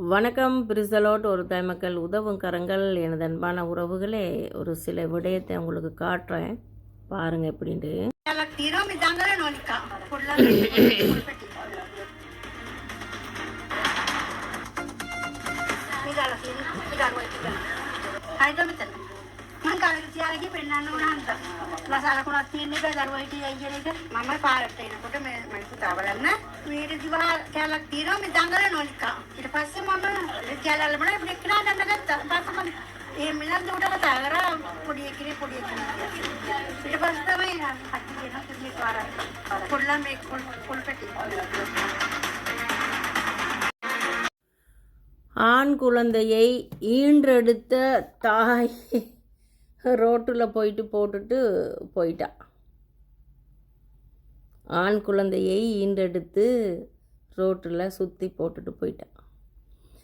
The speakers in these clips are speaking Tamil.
வணக்கம் பிரிசலோட். ஒரு மக்கள் உதவும் கரங்கள். எனது அன்பான உறவுகளே ஒரு சில விடயத்தை உங்களுக்கு காட்டுறேன். பாருங்க எப்படின்ட்டு. ஹைதராபாத் కాలేజీ చేయాలి పెళ్ళాన్ని కూడా అంటాం ప్లస్ అక్కడ తిండి బెదర్ పోయి అయ్యేది మమ్మ పాలట్ అయినప్పుడు మేము మనకు కావాలన్నా మీరు చాలా తీరో మీ దంగలో నోలికా ఇటు ఫస్ట్ మమ్మ చాలా కూడా ఇప్పుడు ఎక్కినా దండగా బతమని ఏమైనా దూడల తగర పొడి ఎక్కిరి పొడి ఎక్కిరి ఇటు ప్రస్తుతమే అట్టి చేయడం మీకు పుల్ల మీకు పుల్పెట్టి ஆண் குழந்தையை ஈன்றெடுத்த தாய் ரோட்டில் போயிட்டு போட்டுட்டு போயிட்டா. ஆண் குழந்தையை ஈன்றெடுத்து ரோட்டில் சுற்றி போட்டுட்டு போயிட்டா.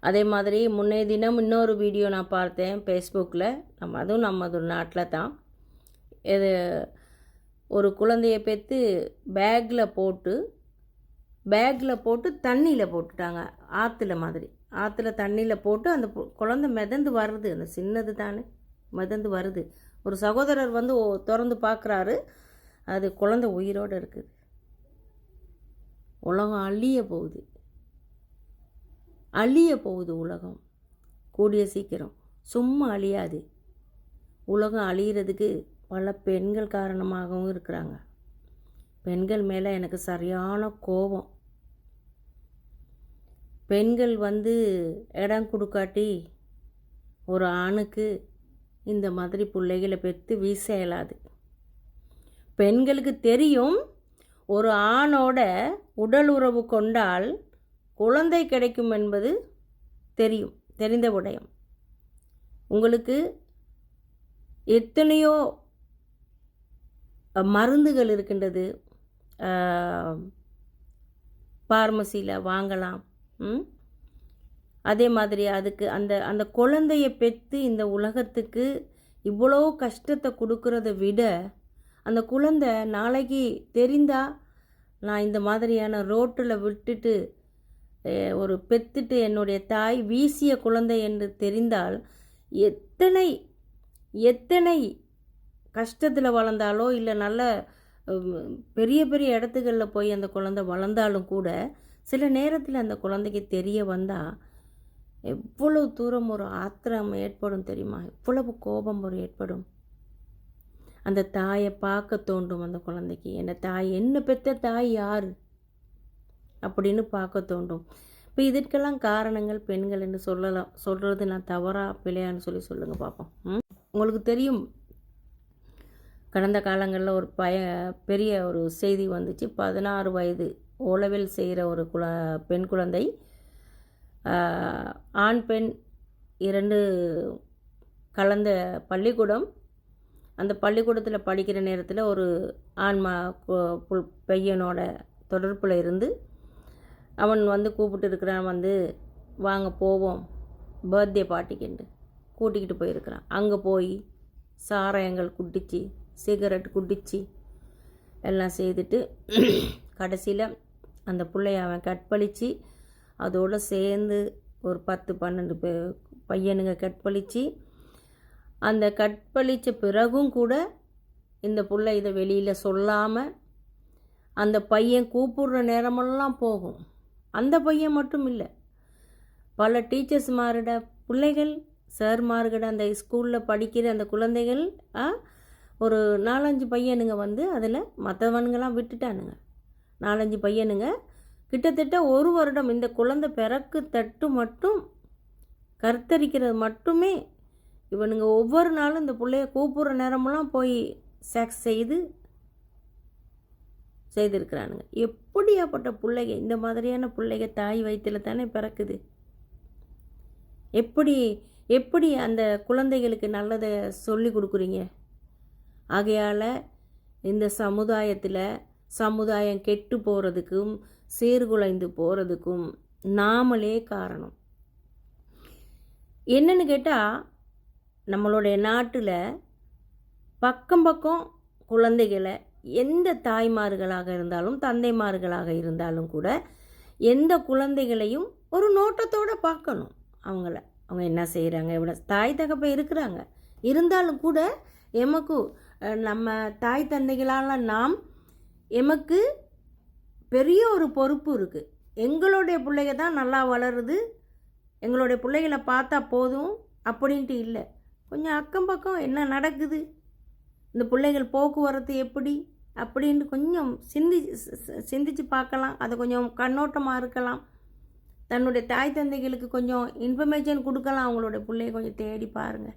அதே மாதிரி முன்னைய தினம் இன்னொரு வீடியோ நான் பார்த்தேன் ஃபேஸ்புக்கில் நம்ம அதுவும் நம்ம நாட்டில் தான். இது ஒரு குழந்தைய பெற்று பேக்கில் போட்டு பேக்கில் போட்டு தண்ணியில் போட்டுட்டாங்க. ஆற்றுல மாதிரி. ஆற்றுல தண்ணியில் போட்டு அந்த குழந்தை மிதந்து வருது அந்த சின்னது தானே. மிதந்து வருது. ஒரு சகோதரர் வந்து திறந்து பார்க்குறாரு அது குழந்தை உயிரோடு இருக்குது. உலகம் அழிய போகுது. அழிய போகுது உலகம். கூடிய சீக்கிரம். சும்மா அழியாது. உலகம் அழியிறதுக்கு பல பெண்கள் காரணமாகவும் இருக்கிறாங்க. பெண்கள் மேலே எனக்கு சரியான கோபம். பெண்கள் வந்து இடம் கொடுக்காட்டி ஒரு ஆணுக்கு இந்த மாதிரி பிள்ளைகளை பெற்று வீச இயலாது பெண்களுக்கு தெரியும் ஒரு ஆணோட உடல் உறவு கொண்டால் குழந்தை கிடைக்கும் என்பது தெரியும் தெரிந்த விடயம் உங்களுக்கு எத்தனையோ மருந்துகள் இருக்கின்றது ஃபார்மசியில் வாங்கலாம் ம்? அதே மாதிரி அதுக்கு அந்த அந்த குழந்தைய பெற்று இந்த உலகத்துக்கு இவ்வளோ கஷ்டத்தை கொடுக்கறத விட அந்த குழந்தை நாளைக்கு தெரிந்தா நான் இந்த மாதிரியான ரோட்டில் விட்டுட்டு ஒரு பெத்துட்டு என்னுடைய தாய் வீசிய குழந்தை என்று தெரிந்தால் எத்தனை எத்தனை கஷ்டத்தில் வளர்ந்தாலோ இல்லை நல்ல பெரிய பெரிய இடத்துகளில் போய் அந்த குழந்தை வளர்ந்தாலும் கூட சில நேரத்தில் அந்த குழந்தைக்கு தெரிய வந்தால் எவ்வளவு தூரம் ஒரு ஆத்திரம் ஏற்படும் தெரியுமா? எவ்வளவு கோபம் ஒரு ஏற்படும்? அந்த தாயை பார்க்க தோன்றும் அந்த குழந்தைக்கு. என்ன தாய்? என்ன பெற்ற தாய் யார்? அப்படின்னு பார்க்க தோன்றும். இப்போ இதற்கெல்லாம் காரணங்கள் பெண்கள் என்று சொல்லலாம். சொல்கிறது நான் தவறா பிழையான்னு சொல்லி சொல்லுங்கள் பார்ப்போம் உங்களுக்கு தெரியும் கடந்த காலங்களில் ஒரு பய பெரிய ஒரு செய்தி வந்துச்சு. பதினாறு வயது ஓலவில் செய்கிற ஒரு குழ பெண் குழந்தை ஆண் பெண் இரண்டு கலந்த பள்ளிக்கூடம். அந்த பள்ளிக்கூடத்தில் படிக்கிற நேரத்தில் ஒரு ஆண்மா கு- புல்- பையனோட தொடர்பில் இருந்து அவன் வந்து கூப்பிட்டு இருக்கிறான் வந்து வாங்க போவோம். பர்த்டே பார்ட்டிக்குண்டு கூட்டிக்கிட்டு போயிருக்கிறான். அங்கே போய் சாராயங்கள் குடிச்சு சிகரெட் குடிச்சு எல்லாம் செய்துட்டு கடைசியில் அந்த பிள்ளைய அவன் கற்பழித்து அதோடு சேர்ந்து ஒரு பத்து பன்னெண்டு பே பையனுங்க கற்பழித்து அந்த கற்பழித்த பிறகும் கூட இந்த பிள்ளை இதை வெளியில் சொல்லாமல் அந்த பையன் கூப்பிடுற நேரமெல்லாம் போகும். அந்த பையன் மட்டும் இல்லை. பல டீச்சர்ஸ் மாறிட பிள்ளைகள் சார்மார்கிட்ட அந்த ஸ்கூலில் படிக்கிற அந்த குழந்தைகள் ஒரு நாலஞ்சு பையனுங்க வந்து அதில் மற்றவனுங்களாம் விட்டுட்டானுங்க. நாலஞ்சு பையனுங்க கிட்டத்தட்ட ஒரு வருடம் இந்த குழந்தை பிறக்கு தட்டு மட்டும் கருத்தரிக்கிறது மட்டுமே. இவனுங்க ஒவ்வொரு நாளும் இந்த பிள்ளைய கூப்பிட்ற நேரமெல்லாம் போய் செக்ஸ் செய்து செய்திருக்கிறானுங்க. எப்படியாப்பட்ட பிள்ளைங்க இந்த மாதிரியான பிள்ளைங்க தாய் வயிற்றில் தானே பிறக்குது? எப்படி எப்படி அந்த குழந்தைகளுக்கு நல்லதை சொல்லி கொடுக்குறீங்க? ஆகையால் இந்த சமுதாயத்தில் சமுதாயம் கெட்டு போகிறதுக்கும் சீர்குலைந்து போகிறதுக்கும் நாமளே காரணம். என்னன்னு கேட்டால் நம்மளுடைய நாட்டில் பக்கம் பக்கம் குழந்தைகளை எந்த தாய்மார்களாக இருந்தாலும் தந்தைமார்களாக இருந்தாலும் கூட எந்த குழந்தைகளையும் ஒரு நோட்டத்தோடு பார்க்கணும். அவங்கள. அவங்க என்ன செய்கிறாங்க எவ்வளோ தாய் தகப்ப இருக்கிறாங்க. இருந்தாலும் கூட எமக்கு நம்ம தாய் தந்தைகளால் நாம் எமக்கு பெரிய ஒரு பொறுப்பு இருக்குது எங்களுடைய பிள்ளைங்க தான் நல்லா வளருது. எங்களுடைய பிள்ளைகளை பார்த்தா போதும் அப்படின்ட்டு இல்லை. கொஞ்சம் அக்கம் பக்கம் என்ன நடக்குது? இந்த பிள்ளைகள் போக்குவரத்து எப்படி? அப்படின்னு கொஞ்சம் சிந்தி சிந்திச்சு பார்க்கலாம். அது கொஞ்சம் கண்ணோட்டமாக இருக்கலாம். தன்னுடைய தாய் தந்தைகளுக்கு கொஞ்சம் இன்ஃபர்மேஷன் கொடுக்கலாம். அவங்களுடைய பிள்ளைய கொஞ்சம் தேடி பாருங்கள்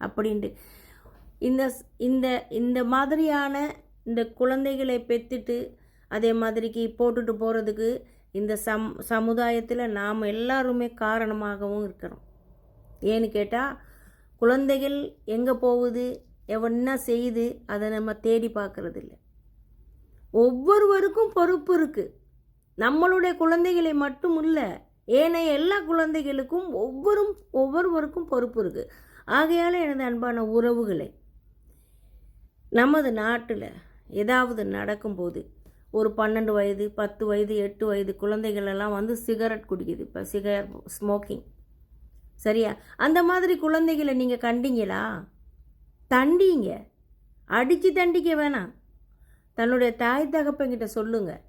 அப்படின்ட்டு. இந்த ஸ்- இந்த இந்த மாதிரியான இந்த குழந்தைகளை பெற்றுட்டு அதே மாதிரிக்கு போட்டுட்டு போகிறதுக்கு இந்த சம் சமுதாயத்தில் நாம் எல்லாருமே காரணமாகவும் இருக்கிறோம். ஏன்னு கேட்டால் குழந்தைகள் எங்கே போகுது எவன்னா செய்யுது அதை நம்ம தேடி பார்க்குறது இல்லை ஒவ்வொருவருக்கும் பொறுப்பு இருக்குது நம்மளுடைய குழந்தைகளை மட்டும் இல்லை ஏனைய எல்லா குழந்தைகளுக்கும் ஒவ்வொரு ஒவ்வொருவருக்கும் பொறுப்பு இருக்குது ஆகையால் எனது அன்பான உறவுகளை நமது நாட்டில் ஏதாவது நடக்கும்போது ஒரு பன்னெண்டு வயது பத்து வயது எட்டு வயது குழந்தைகளெல்லாம் வந்து சிகரெட் குடிக்குது. இப்போ சிகர் ஸ்மோக்கிங் சரியா? அந்த மாதிரி குழந்தைகளை நீங்கள் கண்டீங்களா? தண்டிங்க. அடித்து தண்டிக்க வேணாம். தன்னுடைய தாய் தகப்பங்கிட்ட சொல்லுங்க.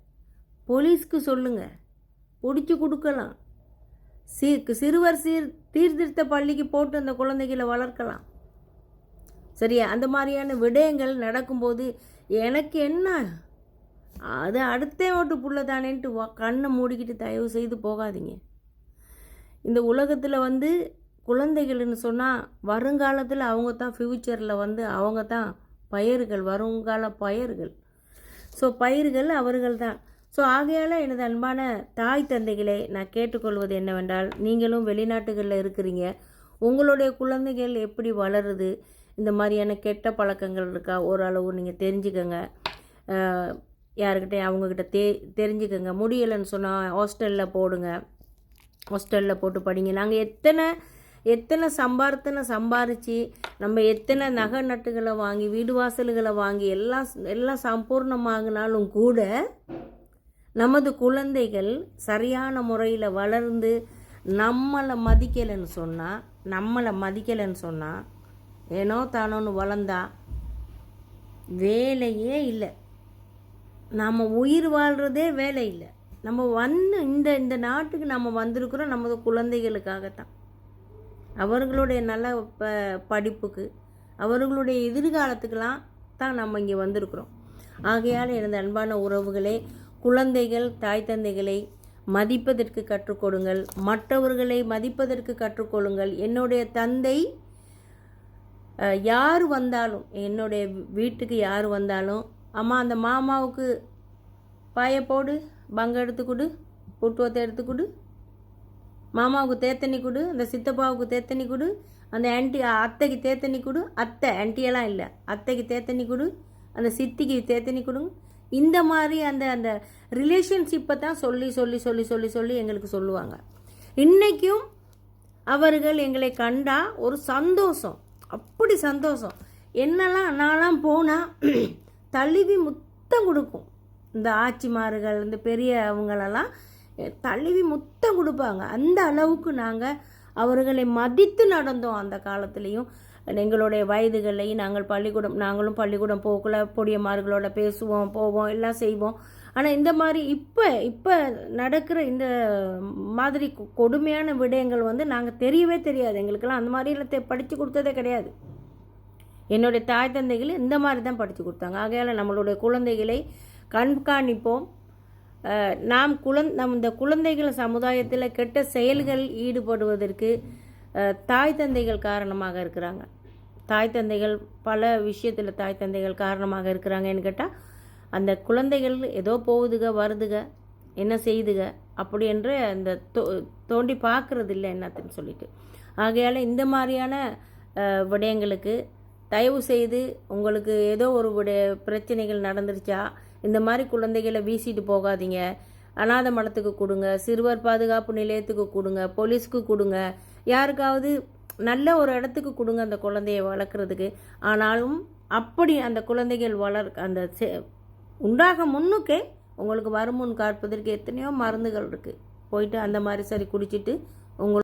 போலீஸ்க்கு சொல்லுங்க. பிடிச்சி கொடுக்கலாம். சி சிறுவர் சீர் சீர்திருத்த பள்ளிக்கு போட்டு அந்த குழந்தைகளை வளர்க்கலாம். சரியா? அந்த மாதிரியான விடயங்கள் நடக்கும்போது எனக்கு என்ன? அது அடுத்தே ஓட்டு புள்ள தானேன்ட்டு கண்ணை மூடிக்கிட்டு தயவு செய்து போகாதீங்க. இந்த உலகத்தில் வந்து குழந்தைகள்னு சொன்னால் வருங்காலத்தில் அவங்க தான் ஃப்யூச்சரில் வந்து அவங்க தான் பயிர்கள் வருங்கால பயிர்கள். ஸோ பயிர்கள் அவர்கள் தான் ஸோ ஆகையால் எனது அன்பான தாய் தந்தைகளை நான் கேட்டுக்கொள்வது என்னவென்றால் நீங்களும் வெளிநாட்டுகளில் இருக்கிறீங்க. உங்களுடைய குழந்தைகள் எப்படி வளருது? இந்த மாதிரியான கெட்ட பழக்கங்கள் இருக்கா? ஓரளவு நீங்கள் தெரிஞ்சுக்கோங்க. அஹ், யாருக்கிட்டையும் அவங்கக்கிட்ட தே தெரிஞ்சுக்கோங்க. முடியலைன்னு சொன்னால் ஹாஸ்டலில் போடுங்க. ஹாஸ்டலில் போட்டு படிங்க. நாங்கள் எத்தனை எத்தனை சம்பாரத்தனை சம்பாரித்து நம்ம எத்தனை நகை நட்டுகளை வாங்கி வீடு வாசல்களை வாங்கி எல்லாம் எல்லாம் சம்பூர்ணமாகினாலும் கூட நமது குழந்தைகள் சரியான முறையில் வளர்ந்து நம்மளை மதிக்கலைன்னு சொன்னால் நம்மளை மதிக்கலைன்னு சொன்னால் ஏனோ தானோன்னு வளர்ந்தா வேலையே இல்லை. நாம் உயிர் வாழ்கிறதே வேலை இல்லை. நம்ம வந்து இந்த இந்த நாட்டுக்கு நம்ம வந்திருக்கிறோம் நமது குழந்தைகளுக்காகத்தான். அவர்களுடைய நல்ல ப படிப்புக்கு அவர்களுடைய எதிர்காலத்துக்கெல்லாம் தான் நம்ம இங்கே வந்திருக்கிறோம். ஆகையால் எனது அன்பான உறவுகளே குழந்தைகள் தாய் தந்தைகளை மதிப்பதற்கு கற்றுக்கொடுங்கள் மற்றவர்களை மதிப்பதற்கு கற்றுக்கொள்ளுங்கள் என்னுடைய தந்தை யார் வந்தாலும் என்னுடைய வீட்டுக்கு யார் வந்தாலும் அம்மா அந்த மாமாவுக்கு பாய போடு பங்கு எடுத்து கொடு புட்டுவத்தை எடுத்து கொடு மாமாவுக்கு தேத்தண்ணி கொடு அந்த சித்தப்பாவுக்கு தேத்தண்ணி கொடு அந்த ஆன்ட்டி அத்தைக்கு தேத்தண்ணி கொடு அத்தை ஆன்ட்டியெல்லாம் இல்லை அத்தைக்கு தேத்தண்ணி கொடு அந்த சித்திக்கு தேத்தண்ணி கொடுங்க இந்த மாதிரி அந்த அந்த ரிலேஷன்ஷிப்பை தான் சொல்லி சொல்லி சொல்லி சொல்லி சொல்லி எங்களுக்கு சொல்லுவாங்க. இன்றைக்கும் அவர்கள் எங்களை கண்டா ஒரு சந்தோஷம். அப்படி சந்தோஷம்? என்னெல்லாம் நான்லாம் போனால் தழுவி முத்தம் கொடுக்கும். இந்த ஆட்சிமார்கள் இந்த பெரிய அவங்களெல்லாம் தழுவி முத்தம் கொடுப்பாங்க. அந்த அளவுக்கு நாங்கள் அவர்களை மதித்து நடந்தோம் அந்த காலத்துலேயும். எங்களுடைய வயதுகளையும் நாங்கள் பள்ளிக்கூடம் நாங்களும் பள்ளிக்கூடம் போகல பொடியமார்களோட பேசுவோம் போவோம் எல்லாம் செய்வோம். ஆனால் இந்த மாதிரி இப்போ இப்போ நடக்கிற இந்த மாதிரி கொடுமையான விடயங்கள் வந்து நாங்கள் தெரியவே தெரியாது. எங்களுக்கெல்லாம் அந்த மாதிரிலாம் தெ படித்து கொடுத்ததே கிடையாது. என்னுடைய தாய் தந்தைகள் இந்த மாதிரி தான் படித்து கொடுத்தாங்க. ஆகையால் நம்மளுடைய குழந்தைகளை கண்காணிப்போம். நாம் குழந் நம் இந்த குழந்தைகள் சமுதாயத்தில் கெட்ட செயல்கள் ஈடுபடுவதற்கு தாய் தந்தைகள் காரணமாக இருக்கிறாங்க. தாய் தந்தைகள் பல விஷயத்தில் தாய் தந்தைகள் காரணமாக இருக்கிறாங்கன்னு கேட்டால் அந்த குழந்தைகள் ஏதோ போகுதுக வருதுக என்ன செய்துக அப்படி என்று அந்த தோ- தோண்டி பார்க்குறது இல்லை என்னத்துன்னு சொல்லிட்டு. ஆகையால் இந்த மாதிரியான விடயங்களுக்கு தயவு செய்து உங்களுக்கு ஏதோ ஒரு பிரச்சனைகள் நடந்துருச்சா? இந்த மாதிரி குழந்தைகளை வீசிட்டு போகாதீங்க. அநாத மடத்துக்கு கொடுங்க. சிறுவர் பாதுகாப்பு நிலையத்துக்கு கொடுங்க. போலீஸ்க்கு கொடுங்க. யாருக்காவது நல்ல ஒரு இடத்துக்கு கொடுங்க அந்த குழந்தைய வளர்க்குறதுக்கு. ஆனாலும் அப்படி அந்த குழந்தைகள் வளர் அந்த செ- உண்டாக முன்னுக்கே உங்களுக்கு வருமுன் காப்பதற்கு எத்தனையோ மருந்துகள் இருக்குது போயிட்டு அந்த மாதிரி சரி குடிச்சிட்டு உங்களுக்கு